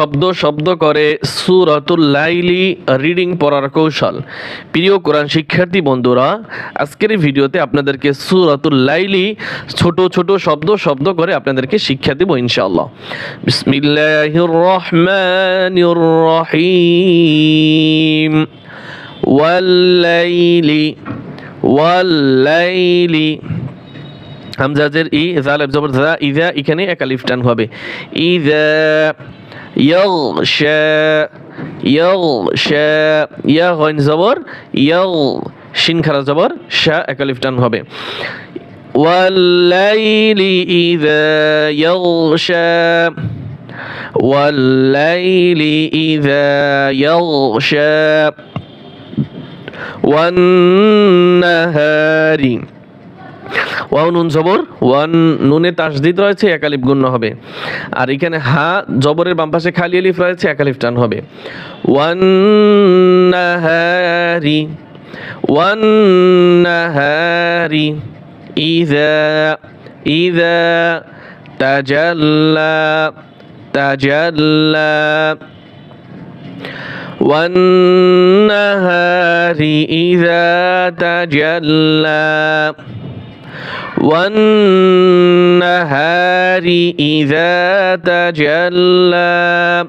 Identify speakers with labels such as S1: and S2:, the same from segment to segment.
S1: শব্দ শব্দ করে সুরাতুল লাইলি রিডিং পড়ার কৌশল। প্রিয় কোরআন শিক্ষার্থী বন্ধুরা, আজকের ভিডিওতে আপনাদেরকে সুরাতুল লাইলি ছোট ছোট শব্দ শব্দ করে আপনাদেরকে শিক্ষা দেব ইনশাআল্লাহ। বিসমিল্লাহির রহমানির হামজাজের ই, জালেব জবর ইজা, এখানে একালিফ টান হবে। ইজা ইয়াগশা ইয়াগশা ইয়া গইন জবর ইয়াগ শিন খারা জবর শা একালিফ টান হবে ওয়াল্লাইলি ইজা ইয়াগশা والليل إذا يغشى والنهار ওয়াও নুন জবর ওয়ান নুনে তাসদিদ রয়েছে একালিফ গুণ্য হবে আর এখানে হা জবরের বাম পাশে খালি আলিফ রয়েছে একালিফ টান হবে ওয়ান নাহারি ওয়ান নাহারি ইযা ইযা তাজাল্লা তাজাল্লা والنهار إذا تجلى والنهار إذا تجلى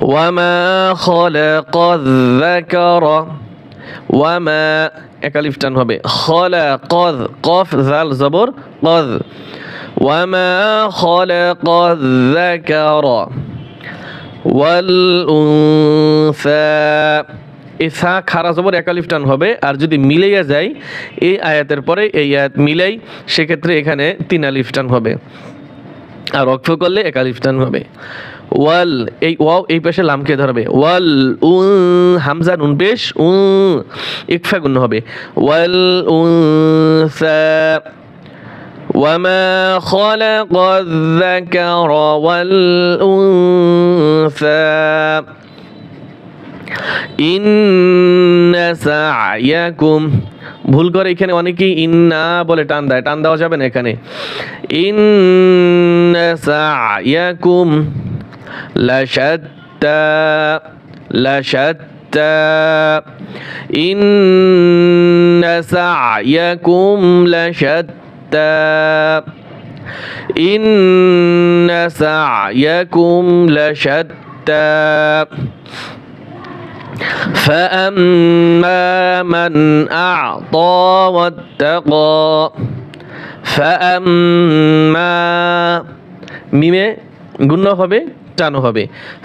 S1: وما خلق الذكر وما একালিফ টান হবে خلق قف ذال زبر قذ وما خلق الذكر والأنثى ইসা খারা জবর একালিফ টান হবে আর যদি মিলাইয়া যায় এই আয়াতের পরে এই আয়াত মিলাই সেক্ষেত্রে এখানে তিন আলিফ টান হবে আর অক্ষ করলে এক আলিফ টান হবে ওয়াল এই ওয়াও এই পাশে লামকে ধরবে ওয়াল উ হামজা নুন পেশ উ ইকফা গুণ হবে ওয়াল উনসা وما خلق الذكر والأنثى ইন্না সায়াকুম ভুল করে এখানে অনেকেই ইন্না বলে টান দেয়। টান দেওয়া যাবে না এখানে। ইন্না সায়াকুম লাশাত্তা লাশাত্তা। ইন্না সায়াকুম লাশাত্তা। ইন্না সায়াকুম লাশাত্তা। فأما من أعطى واتقى فأما মিমে গুণ হবে টানো হবে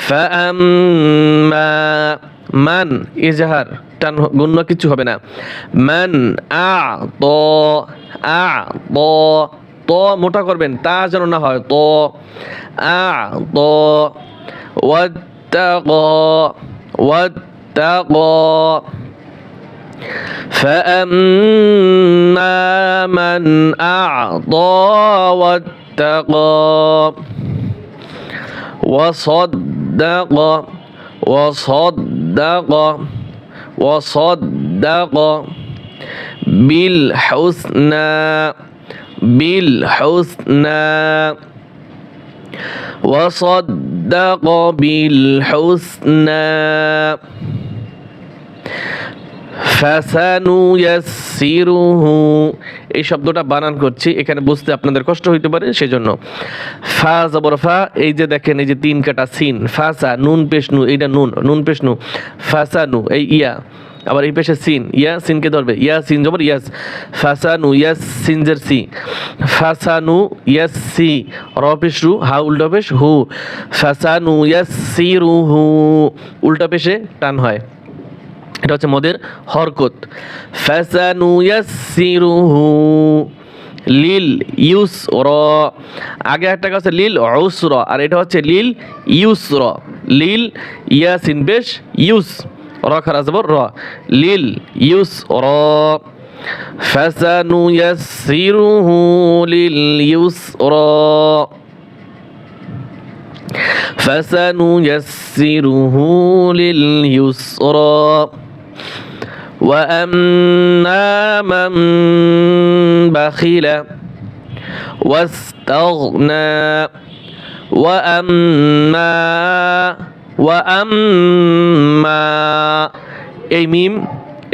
S1: ফাআম্মা মান ইজহার টান গুণ কিছু হবে না মান আ ত আ ত ত মোটা করবেন তা যেন না হয় ত আ ত ওয়াত্তাকা واتقى فأما من أعطى واتقى وصدق وصدق وصدق بالحسنى بالحسنى وصدق بالحسنى. ফাসানুয়াসিরুহু এই শব্দটা বানান করছি, এখানে বুঝতে আপনাদের কষ্ট হইতে পারে, সেজন্য। ফা জবর ফা, এই যে দেখেন, এই যে তিন কাটা সিন, ফাসা, নুন পেশনু, এইটা নুন নুন পেশনু, ফাসানু, এই ইয়া, আবার এই পেশে সিন, ইয়া, সিনকে ধরবে, ইয়া, সিন জবর, ইয়াস, ফাসানু, ইয়াস, সিনজের সি, ফাসানু, ইয়াস, সি, র পেশ রু হা, উল্টা পেশ, হু, ফাসানু, ইয়াস, সি, রু, হু, উল্টা পেশে টান হয়। এটা হচ্ছে মদের হরকত ফাসানু ইয়াসসিরুহু লিল ইউস র আগে একটা আছে লিল উসর আর এটা হচ্ছে লিল ইউস র লিল ইয়াসিন বেশ ইউস র খারা জবর র লিল ইউস র فسنيسره لليسرى فسنيسره لليسرى وأما من بخل واستغنى ওয়াম্মা ওয়াম্মা এই মিম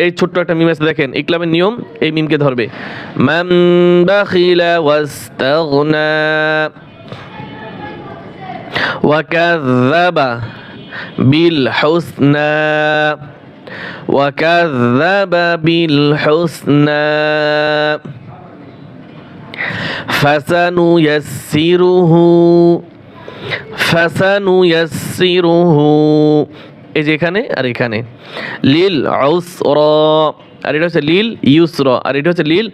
S1: এই ছোট্ট একটা মিম আছে দেখেন ইকলামের নিয়ম এই মিমকে ধরবে মান বাখিলা ওয়াস্তাগনা وكذب بالحسنى وكذب بالحسنى فسنيسره فسنيسره এই যে এখানে আর এখানে লিল আউসর আর এটা হচ্ছে লিল ইউসর আর এটা হচ্ছে লিল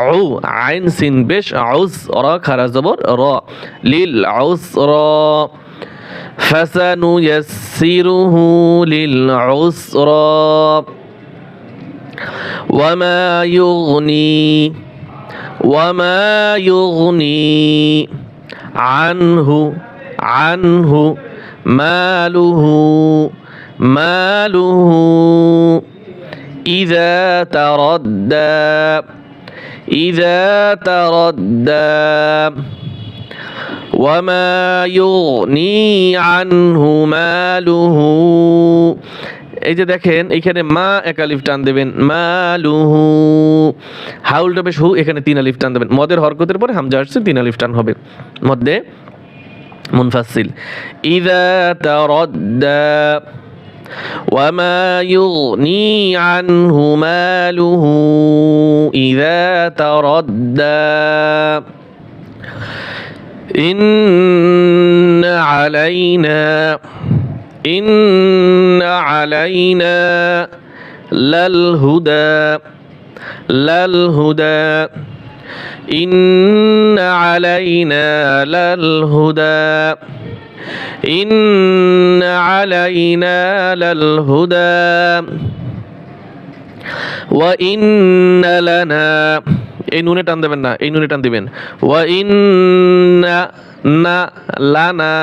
S1: আউ আইন সিন বেশ আউস র খারা জবর র লিল আউসর فسنيسره للعسرى وما يغني وما يغني عنه عنه ماله ماله إذا تردى إذا تردى وما يغني عنه ماله এই যে দেখেন এখানে মা এক আলিফ টান দেবেন মালুহু হাউলটা বেশ হু এখানে তিন আলিফ টান দেবেন মদের হরকতের পরে হামজা আসছে তিন আলিফ টান হবে মধ্যে মুনফাসিল ইদা তারাদ্দা وما يغني عنه ماله إذا تردى إن علينا إن علينا للهدى للهدى. إن علينا للهدى إن علينا للهدى. وإن لنا এই নুনে টান দেবেন না এই নুনে টান দিবেন ওয়া ইন্না না লানা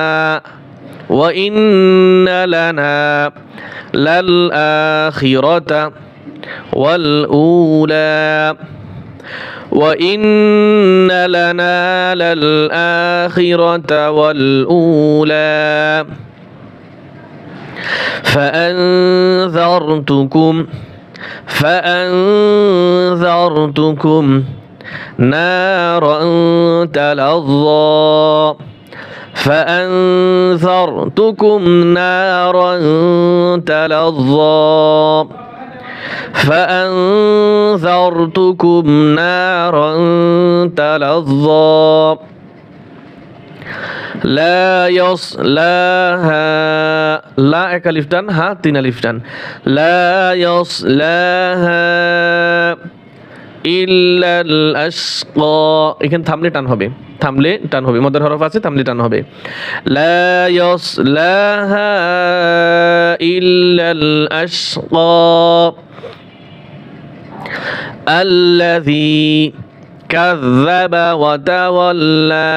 S1: ওয়া ইন্না লানা লাল আখিরাতা ওয়াল উলা وإن لنا للآخرة والأولى فأنذرتكم فأنذرتكم نارا تلظى. فأنذرتكم نارا تلظى. فأنذرتكم نارا تلظى. লা ইয়স, লা হা, লা এক হা তিন লা ইয়স, লা হা, ইল্লাল আশকা এখানে থামলে টান হবে, থামলে টান হবে, মদের হরফ আছে, থামলে টান হবে। লা ইয়াস লাহা ইল্লাল আশকা আল্লাযী কাযযাবা ওয়া তাওয়াল্লা।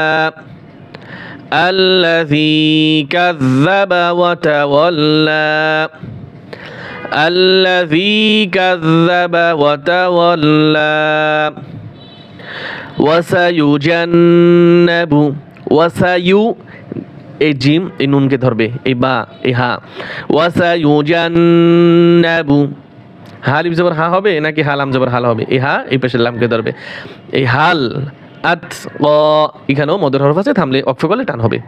S1: الذي كذب وتولى الذي كذب وتولى وسيجنب وسيو এই জিম এই নুনকে ধরবে এই বা এই হা ওয়াসায়ুজান্নাবু হালিফ জবর হা হবে নাকি হালাম জবর হাল হবে এই হা এই পাশে লামকে ধরবে এই হাল আত ক এখানেও মদের হরফ আছে থামলে অক্ষ করলে টান হবে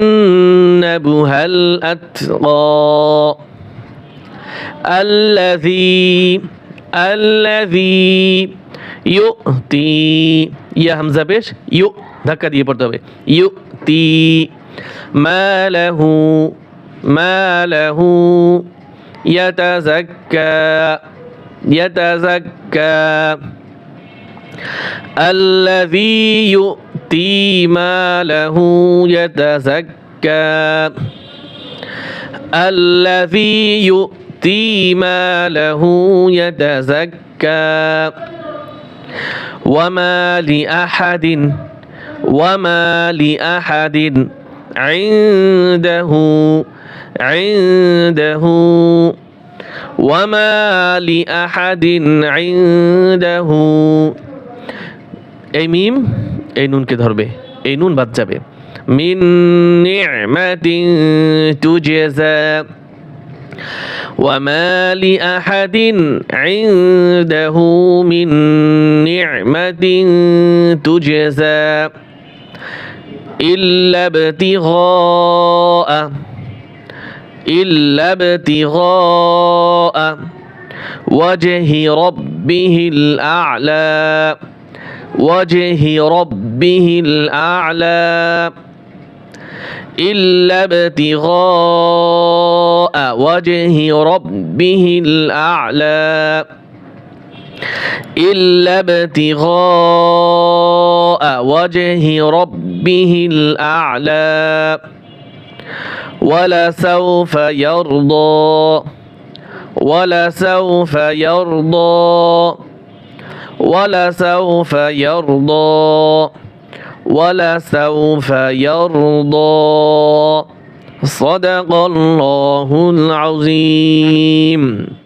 S1: وسيجنبها الأتقى الذي الذي يؤتي ইয়া হামজা পেশ ইউ ধাক্কা দিয়ে পড়তে হবে ইউতি মালাহু মালাহু يتزكى يتزكى الذي يؤتي ماله يتزكى. الذي يؤتي ماله يتزكى. وما لأحد وما لأحد عنده عنده. وما لأحد عنده. এই মিম এই নুনকে ধরবে এই নুন বাদ যাবে মিন নি'মাতিন তুজজা وما لأحد عنده من نعمة تجزى إلا ابتغاء إلا ابتغاء وجه ربه الأعلى وجه ربه الأعلى إلا ابتغاء وجه ربه الأعلى إلا ابتغاء وجه ربه الأعلى ولسوف يرضى ولسوف يرضى ولسوف يرضى. ولسوف يرضى. صدق الله العظيم.